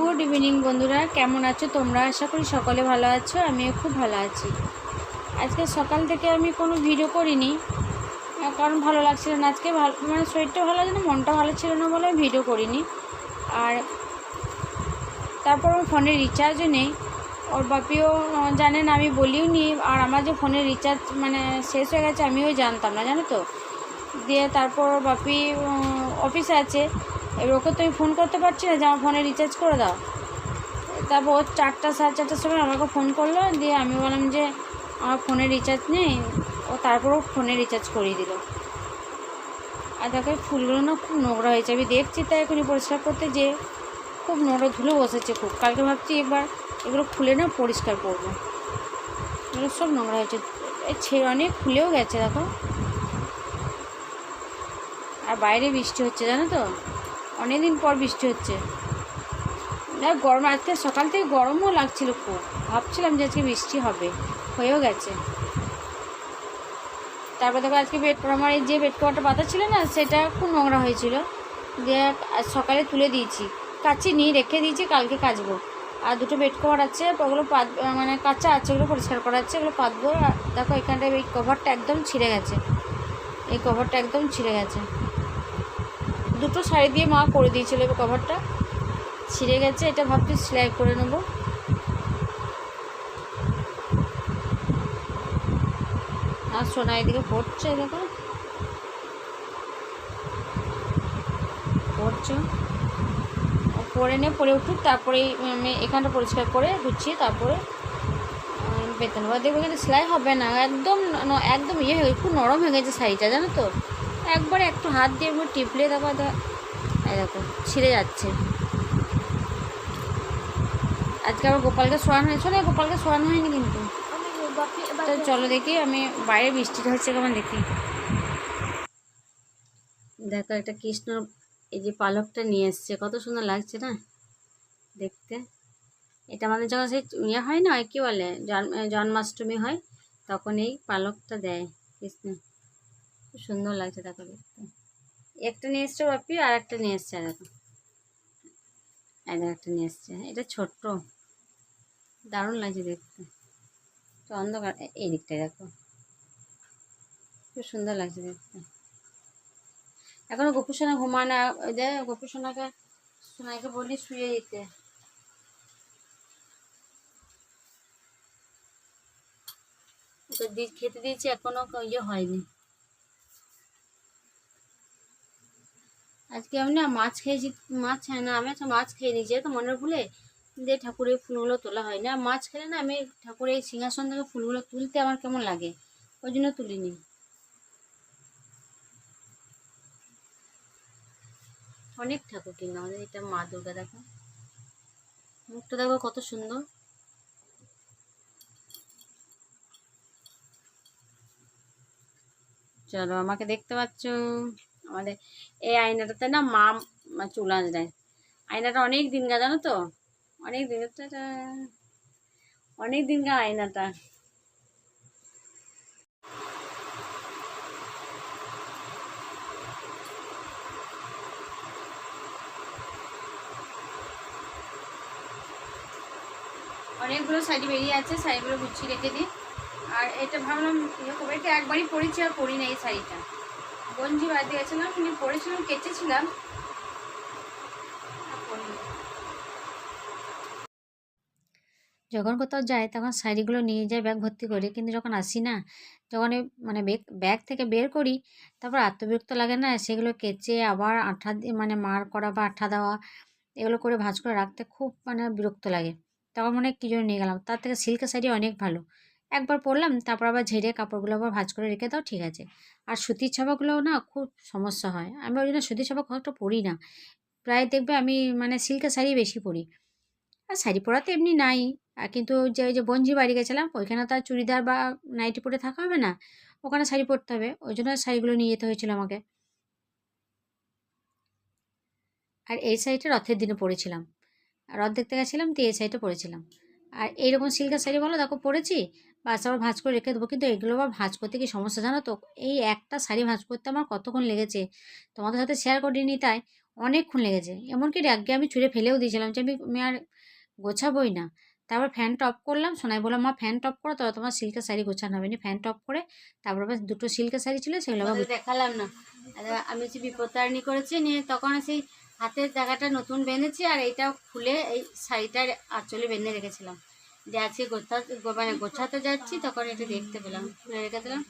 Good evening বন্ধুরা, কেমন আছো তোমরা? আশা করি সকলে ভালো আছো, আমিও খুব ভালো আছি। আজকে সকাল থেকে আমি কোনো ভিডিও করিনি কারণ ভালো লাগছিল না। আজকে ভালো মানে শরীরটা ভালো আছে না মনটা ভালো ছিল না বলে ভিডিও করিনি। আর তারপর আমার ফোনে রিচার্জও নেই। ওর বাপিও জানেন আমি বলিও নি। আর আমার যে ফোনের রিচার্জ মানে শেষ হয়ে গেছে, আমিও জানতাম না, জানো তো? দিয়ে তারপর বাপি অফিসে আছে। এবার ওকে তো আমি ফোন করতে পারছি না, যে আমার ফোনে রিচার্জ করে দাও। তারপর ও চারটা, সাড়ে চারটার সময় আমাকে ফোন করল, দিয়ে আমি বললাম যে আমার ফোনে রিচার্জ নেই, ও তারপর ও ফোনে রিচার্জ করিয়ে দিল। আর দেখো ফুলগুলো না খুব নোংরা হয়েছে, আমি দেখছি তাই এখনই পরিষ্কার করতে যে খুব নোংরা ধুলো বসেছে খুব। কালকে ভাবছি একবার এগুলো খুলে না পরিষ্কার করব। এগুলো সব নোংরা হয়েছে ছেড়ে অনেক খুলেও গেছে দেখো। আর বাইরে বৃষ্টি হচ্ছে জানো তো? অনেক দিন পর বৃষ্টি হচ্ছে। না গরম, আজকে সকাল থেকে গরমও লাগছিল খুব। ভাবছিলাম যে আজকে বৃষ্টি হবে, হয়েও গেছে। তারপর দেখো, আজকে বেড আমার এই যে বেড কভারটা পাতা ছিল না, সেটা খুব নোংরা হয়েছিল। দিয়ে সকালে তুলে দিয়েছি। কাচিনি রেখে দিয়েছি, কালকে কাচবো। আর দুটো বেড কভার আছে, ওগুলো পাত মানে কাঁচা আছে, ওগুলো পরিষ্কার করা আছে, ওগুলো পাতবো। দেখো, এখানটায় এই কভারটা একদম ছিঁড়ে গেছে। এই কভারটা একদম ছিঁড়ে গেছে। দুটো শাড়ি দিয়ে মা করে দিয়েছিল কভারটা ছিঁড়ে গেছে এটা ভাবছি সেলাই করে নেব। আর সোনা এদিকে পড়ছে দেখো। পড়ছে। পরে নিয়ে পরে উঠুক তারপরে এখানটা পরিষ্কার করে গুছিয়ে তারপরে আহ, বেতন। বা দেখব কিন্তু সেলাই হবে না একদম একদম ইয়ে হয়ে খুব নরম হয়ে গেছে শাড়িটা জানো তো? একবারে একটু হাত দিয়ে একটু টিপলে তারপর দেখ- ছিঁড়ে যাচ্ছে। আজকে আবার গোপালকে শোয়ানো হয়েছে না গোপালকে শোয়ানো হয়নি কিন্তু। চলো দেখি, আমি বাইরে বৃষ্টিটা হচ্ছে কেমন দেখি। দেখো একটা কৃষ্ণ এই যে পালকটা নিয়ে এসছে, কত সুন্দর লাগছে না দেখতে। এটা আমাদের যখন সেই ইয়ে হয় না কি বলে জন্ম জন্মাষ্টমী হয়, তখন এই পালকটা দেয় কৃষ্ণ। খুব সুন্দর লাগছে দেখো দেখতে। একটা নিয়ে এসছে বাপি, আর একটা নিয়ে এসছে দেখো। একটা নিয়ে এসছে। এটা ছোট্ট। দারুণ লাগছে দেখতে। তো অন্ধকার। এই দিকটায় দেখো। খুব সুন্দর লাগছে দেখতে। এখনও গোপু সোনা ঘুমানো ওই যে গোপু সোনাকে সোনাইকে বলি শুয়ে দিতে। ওকে খেতে দিয়েছি, এখনও ইয়ে হয়নি। আজকে আমি না মাছ খেয়েছি, মাছ হয় না, আমি একটা মাছ খেয়ে নিয়েছি তো মনের ভুলে দিয়ে ঠাকুরের ফুলগুলো তোলা হয় না। মাছ খেলে না আমি ঠাকুরের সিংহাসন থেকে ফুলগুলো তুলতে আমার কেমন লাগে? ওই জন্য তুলিনি। অনেক ঠাকুর কিন্তু আমাদের এটা মা দুর্গা দেখো। মুখটা দেখো কত সুন্দর। চলো, আমাকে দেখতে পাচ্ছ? আমাদের এই আয়নাটাতে না মা চুল আঁচড়ায়। আয়নাটা অনেক দিন গা, জানো তো? অনেক দিন অনেক দিন গা আয়নাটা। অনেকগুলো শাড়ি বেরিয়ে আছে, শাড়িগুলো গুছিয়ে রেখে দিই। আর এটা ভাবলাম ইয়ে করব এটা একবারই পরেছি আর পরি না এই শাড়িটা। গঞ্জি বাড়িতে গেছিলাম কিন্তু পরেছিলাম কেচেছিলাম। যখন কোথাও যাই তখন শাড়িগুলো নিয়ে যাই ব্যাগ ভর্তি করে, কিন্তু যখন আসি না যখন মানে ব্যাগ থেকে বের করি, তারপর আত্মবিরক্ত লাগে না, সেগুলো কেচে আবার আঠা মানে মার করা বা আঠা দেওয়া, এগুলো করে ভাঁজ করে রাখতে খুব মানে বিরক্ত লাগে। তখন মনে হয় কী জন্য নিয়ে গেলাম, তার থেকে সিল্কের শাড়ি অনেক ভালো। একবার পরলাম, তারপর আবার ঝেড়ে কাপড়গুলো আবার ভাঁজ করে রেখে দাও, ঠিক আছে। আর সুতির ছাপাগুলো না খুব সমস্যা হয়। আমি ওই জন্য সুতির ছাপা খুব পরি না। প্রায় দেখবে আমি মানে সিল্কের শাড়ি বেশি পরি। আর শাড়ি পরা তো এমনি নাই। কিন্তু যে, ওই যে বঞ্জি বাড়ি গেছিলাম, ওইখানে তো আর চুড়িদার বা নাইটি পরে থাকা হবে না। ওখানে শাড়ি পরতে হবে। ওই জন্য শাড়িগুলো নিয়ে যেতে হয়েছিল আমাকে। আর এই শাড়িটা রথের দিনে পরেছিলাম। রথ দেখতে গেছিলাম, তো এই শাড়িটা পরেছিলাম। আর এইরকম সিল্কের শাড়ি বলো, দেখো পরেছি। বাস আবার ভাঁজ করে রেখে দেবো। কিন্তু এগুলো আবার ভাঁজ করতে কি সমস্যা জানো তো? এই একটা শাড়ি ভাঁজ করতে আমার কতক্ষণ লেগেছে? তোমাদের সাথে শেয়ার করিনি তাই অনেকক্ষণ লেগেছে। এমনকি আগে আমি ছুঁড়ে ফেলেও দিয়েছিলাম যে আমি আর গোছাবোই না। তারপর ফ্যান টপ করলাম। সোনাই বললাম মা ফ্যান টপ করো তবে তোমার সিল্কের শাড়ি গোছানো হবে। না ফ্যান টপ করে তারপর আবার দুটো সিল্কের শাড়ি ছিল, সেগুলো আবার দেখালাম না। আমি হচ্ছে বিপত্তারিণী করেছি নিয়ে তখন সেই হাতের জায়গাটা নতুন বেঁধেছি আর এইটা খুলে এই শাড়িটার আঁচলে বেঁধে রেখেছিলাম। যে আজকে গোছা মানে গোছাতে যাচ্ছি তখন এটা দেখতে পেলাম। রেখে দিলাম।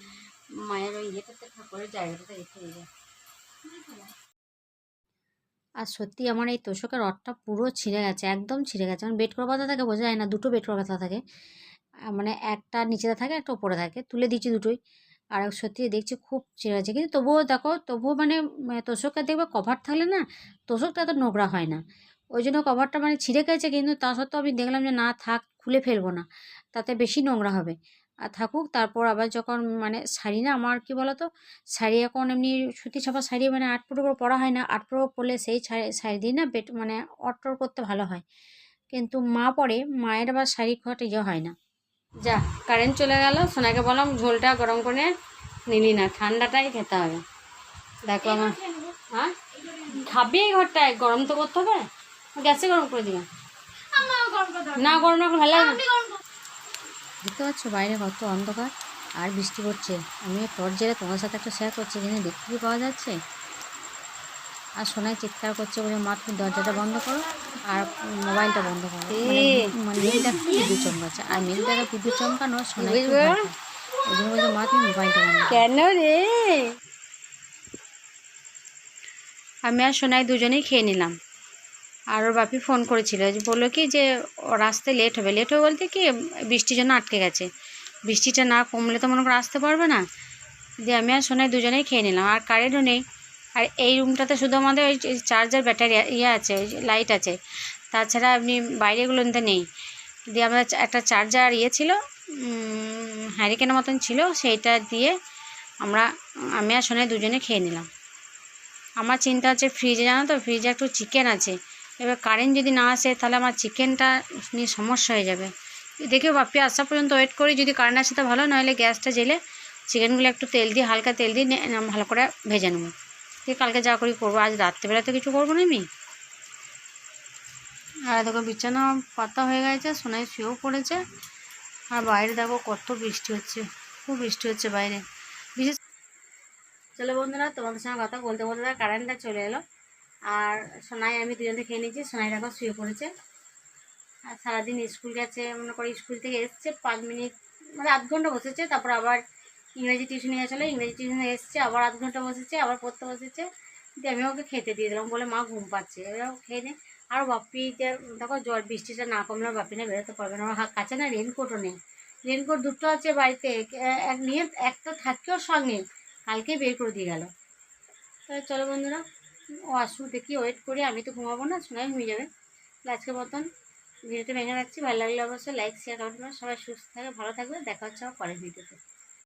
মায়ের ওই ইয়েটাতে ঠাকুরের জায়গাটাতে রেখে দিয়ে আর সত্যি আমার এই তোষকের রডটা পুরো ছিঁড়ে গেছে একদম ছিঁড়ে গেছে। আমার বেড করা পাতা থাকে বোঝা যায় না দুটো বেড করা পাতা থাকে। মানে একটা নিচেতে থাকে একটা উপরে থাকে। তুলে দিচ্ছি দুটোই। আর সত্যি দেখছি খুব ছিঁড়ে গেছে। কিন্তু তবুও দেখো তবুও মানে উম, তোষকটা দেখবে কভার থাকলে না তোষকটা এত নোংরা হয় না। ওই জন্য কভারটা মানে ছিঁড়ে গেছে, কিন্তু তা সত্ত্বেও আমি দেখলাম যে না, থাক, খুলে ফেলব না। তাতে বেশি নোংরা হবে। আর থাকুক, তারপর আবার যখন মানে শাড়ি না, আমার কি বলতো? শাড়ি এখন এমনি সুতি ছাপা শাড়ি মানে আট পুরো করে পরা হয় না। আট পুরো পরলে সেই শাড়ি দিয়ে না বেট মানে অট্টর করতে ভালো হয়। কিন্তু মা পরে, মায়ের আবার শাড়ি খোয়াটা ইয়ে হয় না। যা কারেন্ট চলে গেল। সোনাকে বললাম, ঝোলটা গরম করে নিলি না, ঠান্ডাটাই খেতে হবে। দেখো আমার হ্যাঁ? খাবি এই ঘরটায়, গরম তো করতে হবে। গ্যাসে গরম করে দিবা। না গরম না ভালো লাগে না। দেখতে পাচ্ছ বাইরে কত অন্ধকার আর বৃষ্টি পড়ছে। আমি টর্চ জেলে তোমার সাথে একটা শেয়ার করছি কিন্তু দেখতে কি পাওয়া যাচ্ছে। আর সোনায় চিৎকার করছে বলে মা তুমি দরজাটা বন্ধ করো আর মোবাইলটা বন্ধ করো। মানে। মানে মেঘটা বিদ্যুৎ চমকাচ্ছে? আর মেঘটাকে বিদ্যুৎ চমকানো সোনাই ওই জন্য বলছে মা তুমি মোবাইলটা বন্ধ কেন রে? আমি আর সোনাই দুজনেই খেয়ে নিলাম। আর ওর বাপি ফোন করেছিল বলল কি যে আসতে লেট হবে। লেট হবে বলতে কি বৃষ্টির জন্য আটকে গেছে। বৃষ্টিটা না কমলে তো মনে করো আসতে পারবে না। দিয়ে আমি আর সোনাই দুজনেই খেয়ে নিলাম, আর কারেন্টও নেই। আর এই রুমটাতে শুধু আমাদের ওই চার্জার ব্যাটারি ইয়ে আছে লাইট আছে। তাছাড়া আপনি বাইরেগুলোতে নেই। দিয়ে আমরা চা- একটা চার্জার ইয়ে ছিল হ্যারিকেনের মতন ছিল, সেইটা দিয়ে আমরা, আমি আর সোনাই দুজনে খেয়ে নিলাম। আমার চিন্তা হচ্ছে ফ্রিজে জানো তো ফ্রিজে একটু চিকেন আছে। এবার কারেন্ট যদি না আসে, তাহলে আমার চিকেনটা নিয়ে সমস্যা হয়ে যাবে। দেখি বাপি আসা পর্যন্ত ওয়েট করি, যদি কারেন্ট আসে তো ভালো নইলে গ্যাসটা জেলে চিকেনগুলো একটু তেল দিয়ে, হালকা তেল দিয়ে ভালো করে ভেজে নেব। দিয়ে কালকে যা করি করব, আজ রাত্রেবেলা তো কিছু করব না আমি। আর দেখো, বিছানা পাতা হয়ে গেছে সোনাই শুয়েও পড়েছে। আর বাইরে দেখো, কত বৃষ্টি হচ্ছে, খুব বৃষ্টি হচ্ছে বাইরে। বিশেষ চলো বন্ধুরা, তোমাদের সঙ্গে কথা বলতে বলতে কারেন্টটা চলে এলো। আর সোনাই আমি দুজনে খেয়ে নিয়েছি। সোনাই এখন শুয়ে পড়েছে। আর সারাদিন স্কুল গেছে, মনে করি স্কুল থেকে এসছে পাঁচ মিনিট মানে আধ ঘণ্টা বসেছে, তারপর আবার ইংরেজি টিউশনে গেছিল ইংরেজি টিউশনে এসছে, আবার আধ ঘণ্টা বসেছে, আবার পড়তে বসেছে। দিয়ে আমি ওকে খেতে দিয়ে দিলাম, বলে মা ঘুম পাচ্ছে। এবার খেয়ে নে আর বাপিতে দেখো জ্বর বৃষ্টিটা না কমলে বাপি না বেরোতে পারবে না। আমার কাছে না রেনকোটও নেই। রেনকোট দুটো আছে বাড়িতে, এক নিয়ে, একটা থাকেও সঙ্গে। কালকে বের করে দিয়ে গেল। তাহলে চলো বন্ধুরা ও আসুক দেখি ওয়েট করি আমি তো ঘুমাবো না সময় ঘুমিয়ে যাবে। আজকে আজকের মতন ভিডিওটা ভেঙে রাখছি। ভালো লাগলে অবশ্যই লাইক শেয়ার কমেন্ট সবাই সুস্থ থাকে ভালো থাকবে। দেখা হচ্ছে আমার পরের ভিডিওতে।